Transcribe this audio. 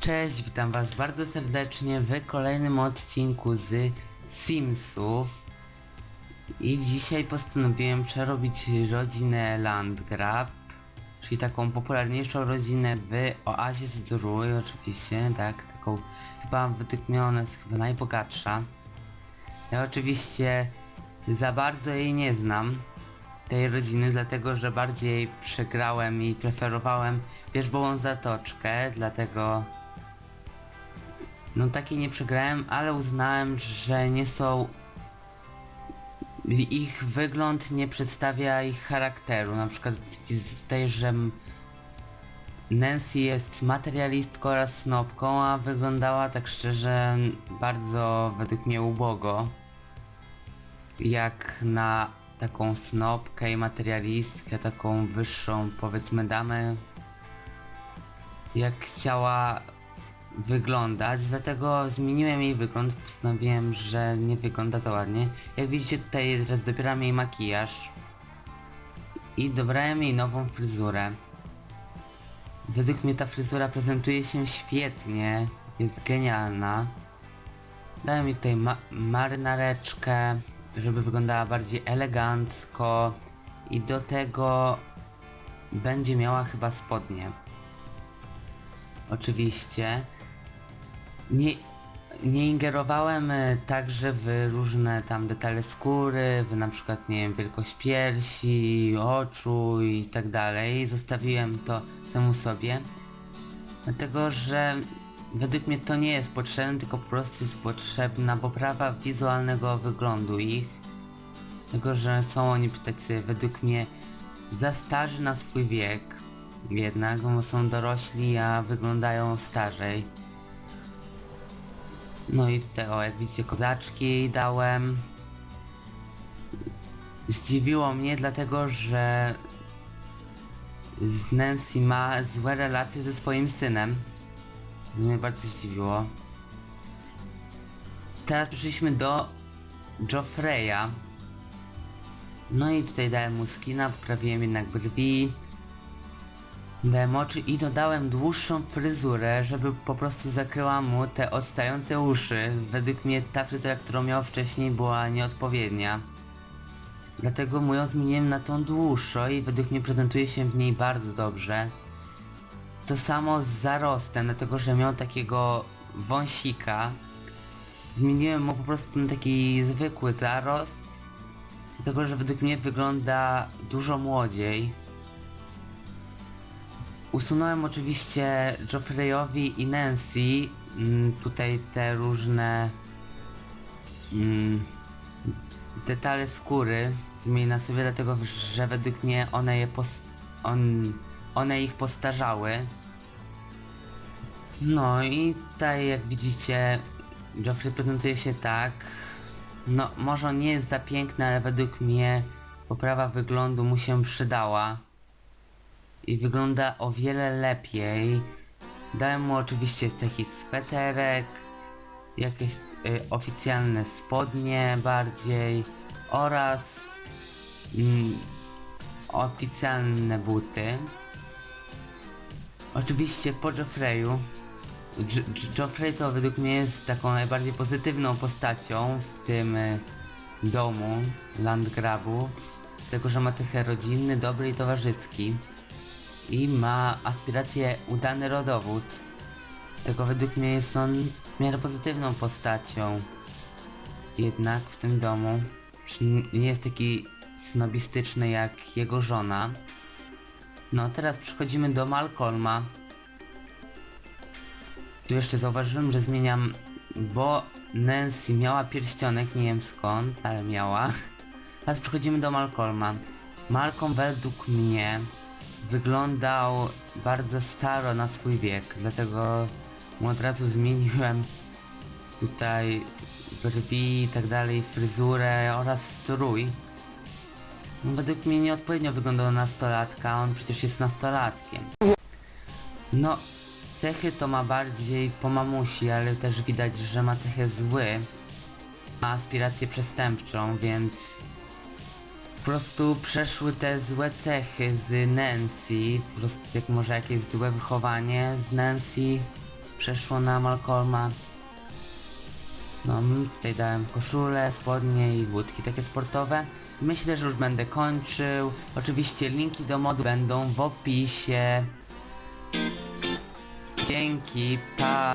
Cześć, witam was bardzo serdecznie w kolejnym odcinku z Simsów. I dzisiaj postanowiłem przerobić rodzinę Landgrab, czyli taką popularniejszą rodzinę w Oazie Zdrój oczywiście, tak, taką chyba według mnie ona jest chyba najbogatsza. Ja oczywiście za bardzo jej nie znam, tej rodziny, dlatego że bardziej przegrałem i preferowałem wierzbową zatoczkę, dlatego no takiej nie przegrałem, ale uznałem, że nie są ich wygląd nie przedstawia ich charakteru. Na przykład widzę tutaj, że Nancy jest materialistką oraz snopką, a wyglądała tak szczerze bardzo według mnie ubogo. Jak na taką snopkę i materialistkę, taką wyższą powiedzmy damę, jak chciała wyglądać, dlatego zmieniłem jej wygląd, postanowiłem, że nie wygląda za ładnie. Jak widzicie tutaj teraz dobieram jej makijaż i dobrałem jej nową fryzurę. Według mnie ta fryzura prezentuje się świetnie, jest genialna. Dałem jej tutaj ma marynareczkę, żeby wyglądała bardziej elegancko i do tego będzie miała chyba spodnie. Oczywiście. Nie, nie ingerowałem e, także w różne tam detale skóry, w na przykład, nie wiem, wielkość piersi, oczu i tak dalej. Zostawiłem to samemu sobie. Dlatego, że według mnie to nie jest potrzebne, tylko po prostu jest potrzebna poprawa wizualnego wyglądu ich. Dlatego, że są oni tacy według mnie za starzy na swój wiek. Jednak, bo są dorośli, a wyglądają starzej. No i tutaj, o, jak widzicie, kozaczki dałem. Zdziwiło mnie, dlatego że z Nancy ma złe relacje ze swoim synem. To mnie bardzo zdziwiło. Teraz przyszliśmy do Joffreya. No i tutaj dałem mu skina, poprawiłem jednak brwi. Dałem oczy i dodałem dłuższą fryzurę, żeby po prostu zakryła mu te odstające uszy. Według mnie ta fryzura, którą miał wcześniej była nieodpowiednia. Dlatego mu ją zmieniłem na tą dłuższą i według mnie prezentuje się w niej bardzo dobrze. To samo z zarostem, dlatego że miał takiego wąsika. Zmieniłem mu po prostu na taki zwykły zarost. Dlatego, że według mnie wygląda dużo młodziej. Usunąłem oczywiście Joffreyowi i Nancy mm, tutaj te różne mm, detale skóry zmieni na sobie, dlatego że według mnie one je pos on, one ich postarzały. No i tutaj jak widzicie Joffrey prezentuje się tak. No może on nie jest za piękny, ale według mnie poprawa wyglądu mu się przydała i wygląda o wiele lepiej. Dałem mu oczywiście taki sweterek, jakieś y, oficjalne spodnie bardziej oraz mm, oficjalne buty. Oczywiście po Joffreyu. J- J- Joffrey to według mnie jest taką najbardziej pozytywną postacią w tym y, domu landgrabów. Tylko, że ma cechę rodzinny, dobry i towarzyski i ma aspiracje udany rodowód. Tego według mnie jest on w miarę pozytywną postacią. Jednak w tym domu nie jest taki snobistyczny jak jego żona. No teraz przechodzimy do Malcolma. Tu jeszcze zauważyłem, że zmieniam, bo Nancy miała pierścionek, nie wiem skąd, ale miała. Teraz przechodzimy do Malcolma. Malcolm według mnie wyglądał bardzo staro na swój wiek, dlatego mu od razu zmieniłem tutaj brwi i tak dalej, fryzurę oraz strój. No, według mnie nieodpowiednio wyglądał na nastolatka, on przecież jest nastolatkiem. No, cechy to ma bardziej po mamusi, ale też widać, że ma cechę zły. Ma aspirację przestępczą, więc po prostu przeszły te złe cechy z Nancy, po prostu jak może jakieś złe wychowanie z Nancy przeszło na Malcolma. No, tutaj dałem koszulę, spodnie i budki takie sportowe. Myślę, że już będę kończył. Oczywiście linki do modu będą w opisie. Dzięki, pa!